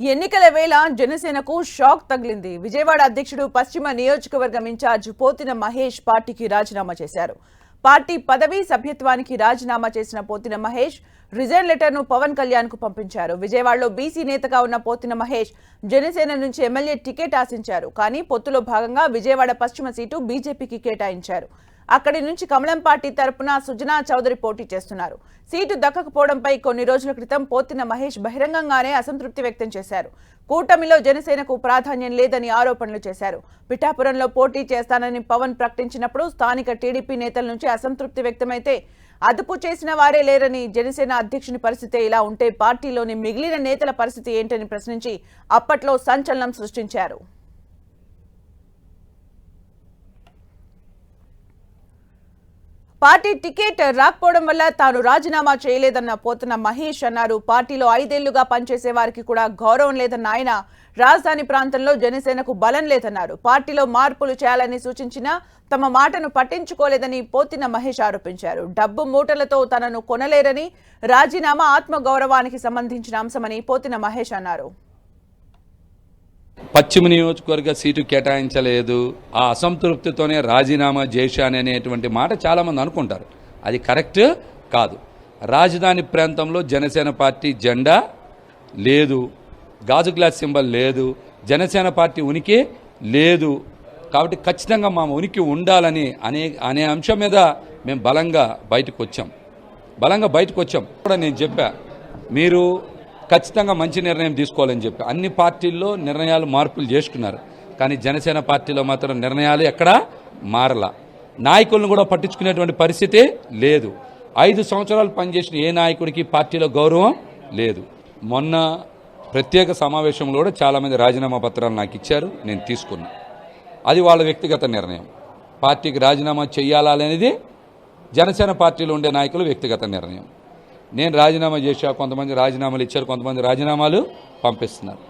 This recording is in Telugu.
ఎన్నికల వేళ జనసేనకు షాక్ తగిలింది. విజయవాడ అధ్యక్షుడు పశ్చిమ నియోజకవర్గం ఇన్ఛార్జ్ పోతిన మహేష్ పార్టీకి రాజీనామా చేశారు. పార్టీ పదవి సభ్యత్వానికి రాజీనామా చేసిన పోతిన మహేష్ రిజైన్ లెటర్ను పవన్ కళ్యాణ్కు పంపించారు. విజయవాడలో బీసీ నేతగా ఉన్న పోతిన మహేష్ జనసేన నుంచి ఎమ్మెల్యే టికెట్ ఆశించారు. కానీ పొత్తులో భాగంగా విజయవాడ పశ్చిమ సీటు బీజేపీకి కేటాయించారు. అక్కడి నుంచి కమలం పార్టీ తరపున సుజనా చౌదరి పోటీ చేస్తున్నారు. సీటు దక్కకపోవడంపై కొన్ని రోజుల క్రితం పోతిన మహేష్ బహిరంగంగానే అసంతృప్తి వ్యక్తం చేశారు. కూటమిలో జనసేనకు ప్రాధాన్యం లేదని ఆరోపణలు చేశారు. పిఠాపురంలో పోటీ చేస్తానని పవన్ ప్రకటించినప్పుడు స్థానిక టీడీపీ నేతల నుంచి అసంతృప్తి వ్యక్తమైతే అదుపు చేసిన వారే లేరని జనసేన అధ్యక్షుని పరిస్థితి ఇలా ఉంటే పార్టీలోని మిగిలిన నేతల పరిస్థితి ఏంటని ప్రశ్నించి అప్పట్లో సంచలనం సృష్టించారు. పార్టీ టికెట్ రాకపోవడం వల్ల తాను రాజీనామా చేయలేదన్న పోతున్న మహేష్ అన్నారు. పార్టీలో ఐదేళ్ళుగా పనిచేసే వారికి కూడా గౌరవం లేదన్న ఆయన రాజధాని ప్రాంతంలో జనసేనకు బలం లేదన్నారు. పార్టీలో మార్పులు చేయాలని సూచించినా తమ మాటను పట్టించుకోలేదని పోతిన మహేష్ ఆరోపించారు. డబ్బు మూటలతో తనను కొనలేరని రాజీనామా ఆత్మగౌరవానికి సంబంధించిన అంశమని పోతిన మహేష్ అన్నారు. పశ్చిమ నియోజకవర్గ సీటు కేటాయించలేదు. ఆ అసంతృప్తితోనే రాజీనామా చేశాను అనేటువంటి మాట చాలామంది అనుకుంటారు. అది కరెక్ట్ కాదు. రాజధాని ప్రాంతంలో జనసేన పార్టీ జెండా లేదు. గాజు గ్లాస్ సింబల్ లేదు. జనసేన పార్టీ ఉనికి లేదు. కాబట్టి ఖచ్చితంగా మా ఉనికి ఉండాలని అనే అనే అంశం మీద మేము బలంగా బయటకు వచ్చాం. బలంగా బయటకు వచ్చాం. కూడా నేను చెప్పా. మీరు ఖచ్చితంగా మంచి నిర్ణయం తీసుకోవాలని చెప్పి. అన్ని పార్టీల్లో నిర్ణయాలు మార్పులు చేసుకున్నారు. కానీ జనసేన పార్టీలో మాత్రం నిర్ణయాలు ఎక్కడా మారలా. నాయకులను కూడా పట్టించుకునేటువంటి పరిస్థితి లేదు. ఐదు సంవత్సరాలు పనిచేసిన ఏ నాయకుడికి పార్టీలో గౌరవం లేదు. మొన్న ప్రత్యేక సమావేశంలో కూడా చాలామంది రాజీనామా పత్రాలు నాకు ఇచ్చారు. నేను తీసుకున్నా. అది వాళ్ళ వ్యక్తిగత నిర్ణయం. పార్టీకి రాజీనామా చేయాలా అనేది జనసేన పార్టీలో ఉండే నాయకులు వ్యక్తిగత నిర్ణయం. నేను రాజీనామా చేశా కొంతమంది రాజీనామాలు ఇచ్చారు కొంతమంది రాజీనామాలు పంపిస్తున్నారు.